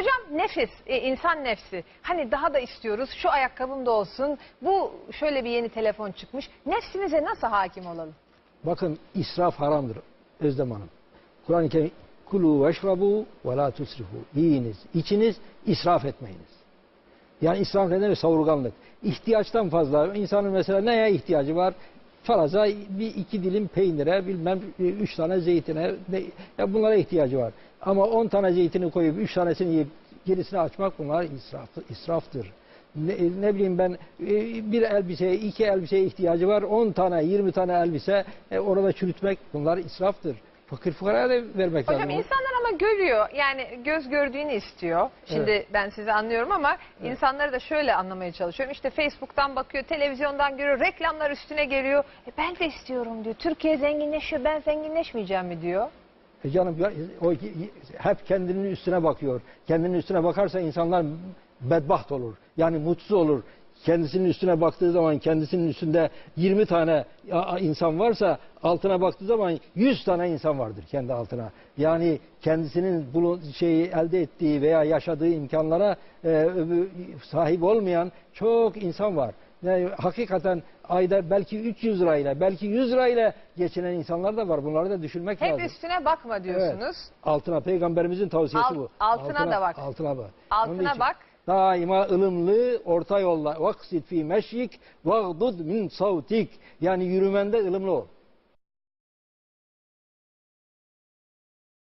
Hocam nefis, e, insan nefsi. Hani daha da istiyoruz. Şu ayakkabım da olsun. Bu şöyle bir yeni telefon çıkmış. Nefsimize nasıl hakim olalım? Bakın israf haramdır Özlem Hanım. Kur'an-ı Kerim kulu veşrabu ve la tusrifu. Yiyiniz, içiniz, israf etmeyiniz. Yani israf ne demek? Savurganlık. İhtiyaçtan fazla. insanın mesela neye ihtiyacı var? Faraza bir iki dilim peynire, bilmem üç tane zeytine, ne- ya bunlara ihtiyacı var. Ama on tane zeytini koyup üç tanesini yiyip gerisini açmak bunlar israf, israftır. Ne, ne bileyim ben e, bir elbiseye, iki elbiseye ihtiyacı var. On tane, yirmi tane elbise e, orada çürütmek bunlar israftır. Fakir fukaraya da vermek Hocam lazım. insanlar ama görüyor. Yani göz gördüğünü istiyor. Şimdi ben sizi anlıyorum ama insanları da şöyle anlamaya çalışıyorum. İşte Facebook'tan bakıyor, televizyondan görüyor, reklamlar üstüne geliyor. E ben de istiyorum diyor. Türkiye zenginleşiyor, ben zenginleşmeyeceğim mi diyor. E canım o hep kendinin üstüne bakıyor. Kendinin üstüne bakarsa insanlar bedbaht olur. Yani mutsuz olur. Kendisinin üstüne baktığı zaman kendisinin üstünde 20 tane insan varsa altına baktığı zaman 100 tane insan vardır kendi altına. Yani kendisinin bulun, şeyi elde ettiği veya yaşadığı imkanlara e, sahip olmayan çok insan var. Yani hakikaten ayda belki 300 lirayla, belki 100 lirayla geçinen insanlar da var. Bunları da düşünmek Hep lazım. üstüne bakma diyorsunuz. Altına peygamberimizin tavsiyesi Alt- bu. altına da bak. Altına bak. Altına bak. Daima ılımlı orta yolla. Vaksit fi meşyik vagdud min savtik. Yani yürümende ılımlı ol.